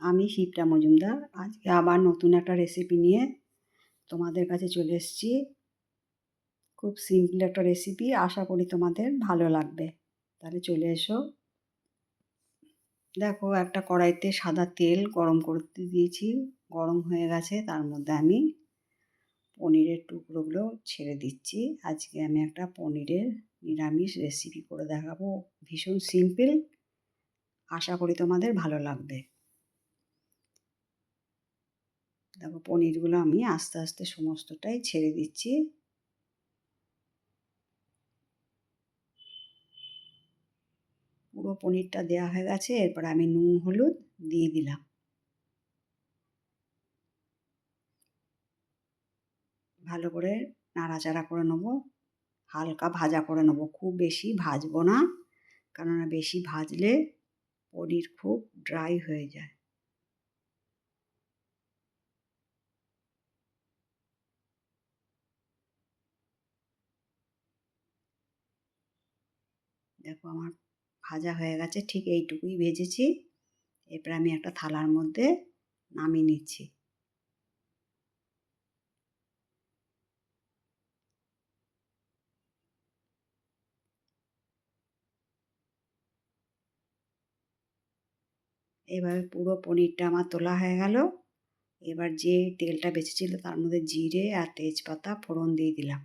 আমি শিপ্রা মজুমদার। আজকে আবার নতুন একটা রেসিপি নিয়ে তোমাদের কাছে চলে এসেছি। খুব সিম্পল একটা রেসিপি আশা করি তোমাদের ভালো লাগবে। তাহলে চলে এসো। দেখো, একটা কড়াইতে সাদা তেল গরম করতে দিয়েছি। গরম হয়ে গেছে, তার মধ্যে আমি পনিরের টুকরোগুলো ছেড়ে দিচ্ছি। আজকে আমি একটা পনিরের নিরামিষ রেসিপি করে দেখাবো। ভীষণ সিম্পল আশা করি তোমাদের ভালো লাগবে। দেখো পনিরগুলো আমি আস্তে আস্তে সমস্তটাই ছেড়ে দিচ্ছি। পুরো পনিরটা দেওয়া হয়ে গেছে, এরপর আমি নুন, হলুদ দিয়ে দিলাম। ভালো করে নাড়াচাড়া করে নেব, হালকা ভাজা করে নেব, খুব বেশি ভাজবো না, কেননা বেশি ভাজলে পনির খুব ড্রাই হয়ে যায়। দেখো আমার ভাজা হয়ে গেছে, ঠিক এইটুকুই ভেজেছি। এরপর আমি একটা থালার মধ্যে নামিয়ে নিচ্ছি। এবার পুরো পনিরটা আমার তোলা হয়ে গেল। এবার যে তেলটা বেঁচেছিল তার মধ্যে জিরে আর তেজপাতা ফোড়ন দিয়ে দিলাম।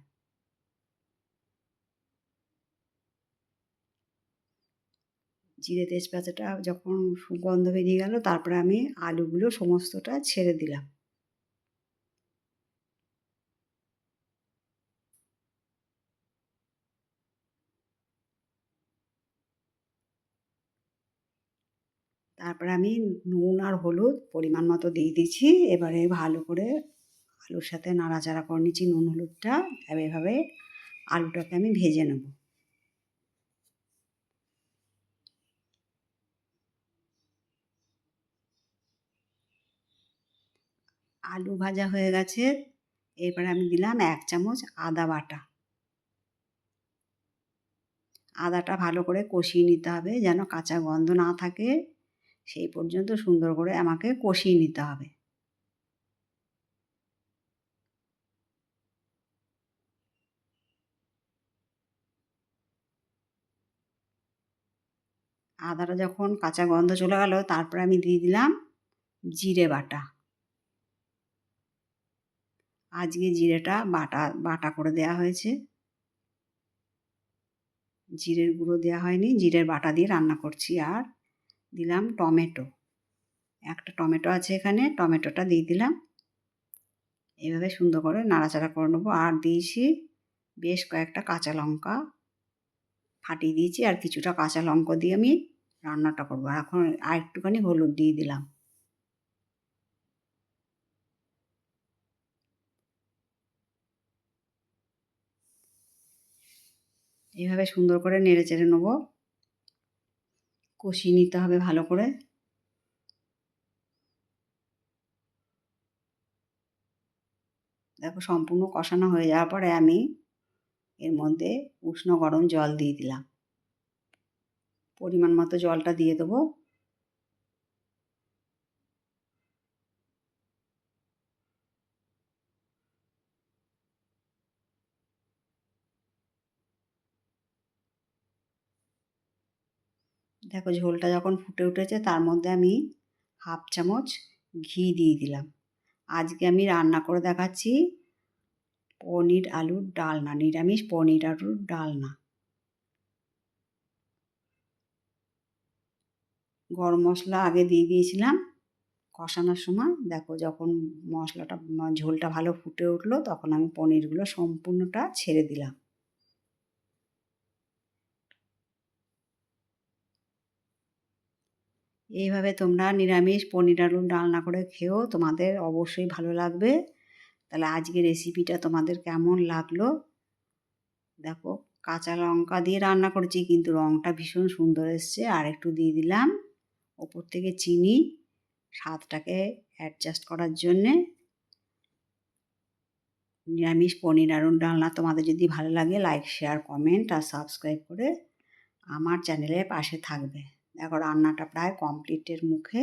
জিরে তেজপাতাটা যখন সুগন্ধ বেরিয়ে গেল, তারপরে আমি আলুগুলো সমস্তটা ছেড়ে দিলাম। তারপরে আমি নুন আর হলুদ পরিমাণ মতো দিয়ে দিচ্ছি। এবারে ভালো করে আলুর সাথে নাড়াচাড়া করে নিচ্ছি নুন হলুদটা। এভাবে আলুটাকে আমি ভেজে নেব। আলু ভাজা হয়ে গেছে। এরপরে আমি দিলাম এক চামচ আদা বাটা। আদাটা ভালো করে কষিয়ে নিতে হবে যেন কাঁচা গন্ধ না থাকে। সেই পর্যন্ত সুন্দর করে আমাকে কষিয়ে নিতে হবে। আদাটা যখন কাঁচা গন্ধ চলে গেল, তারপরে আমি দিয়ে দিলাম জিরে বাটা। আজকে জিরেটা বাটা বাটা করে দেয়া হয়েছে। জিরের গুঁড়ো দেওয়া হয়নি, জিরের বাটা দিয়ে রান্না করছি আর দিলাম টমেটো। একটা টমেটো আছে এখানে, টমেটোটা দিয়ে দিলাম। এভাবে সুন্দর করে নাড়াচাড়া করে নেব। আর দিয়েছি বেশ কয়েকটা কাঁচা লঙ্কা ফাটিয়ে দিয়েছি। আর কিছুটা কাঁচা লঙ্কা দিয়ে আমি রান্নাটা করব। এখন আর একটুখানি হলুদ দিয়ে দিলাম। এইভাবে সুন্দর করে নেড়ে চেড়ে নেব। কষিয়ে নিতে হবে ভালো করে। দেখো সম্পূর্ণ কষানো হয়ে যাওয়ার পরে আমি এর মধ্যে উষ্ণ গরম জল দিয়ে দিলাম। পরিমাণ মতো জলটা দিয়ে দেবো। দেখো ঝোলটা যখন ফুটে উঠেছে তার মধ্যে আমি হাফ চামচ ঘি দিয়ে দিলাম। আজকে আমি রান্না করে দেখাচ্ছি পনির আলুর ডালনা, নিরামিষ পনির আলুর ডালনা। গরম মশলা আগে দিয়ে দিয়েছিলাম কষানোর সময়। দেখো যখন মশলাটা, ঝোলটা ভালো ফুটে উঠল তখন আমি পনিরগুলো সম্পূর্ণটা ছেড়ে দিলাম। এইভাবে তোমরা নিরামিষ পনির আলুর ডালনা করে খেয়েও তোমাদের অবশ্যই ভালো লাগবে। তাহলে আজকে রেসিপিটা তোমাদের কেমন লাগল? দেখো, কাঁচা লঙ্কা দিয়ে রান্না করেছি, কিন্তু রঙটা ভীষণ সুন্দর এসছে। আর একটু দিয়ে দিলাম ওপর থেকে চিনি, স্বাদটাকে অ্যাডজাস্ট করার জন্যে। নিরামিষ পনির আলুর ডালনা তোমাদের যদি ভালো লাগে লাইক শেয়ার কমেন্ট আর সাবস্ক্রাইব করে আমার চ্যানেলের পাশে থাকবে। দেখো রান্নাটা প্রায় কমপ্লিটের মুখে।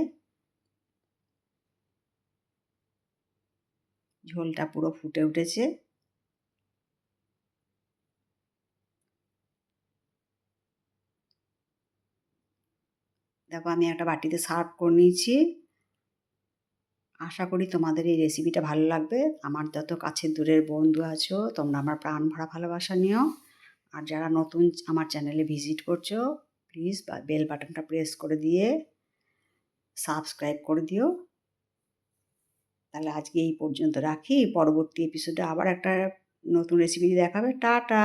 ঝোলটা পুরো ফুটে উঠেছে। দেখো আমি একটা বাটিতে সার্ভ করে নিয়েছি। আশা করি তোমাদের এই রেসিপিটা ভালো লাগবে। আমার যত কাছের দূরের বন্ধু আছো, তোমরা আমার প্রাণ ভরা ভালোবাসা নিও। আর যারা নতুন আমার চ্যানেলে ভিজিট করছ প্লিজ বেল বাটনটা প্রেস করে দিয়ে সাবস্ক্রাইব করে দিও। তাহলে আজকে এই পর্যন্ত রাখি। পরবর্তী এপিসোডে আবার একটা নতুন রেসিপি দেখাবে। টাটা!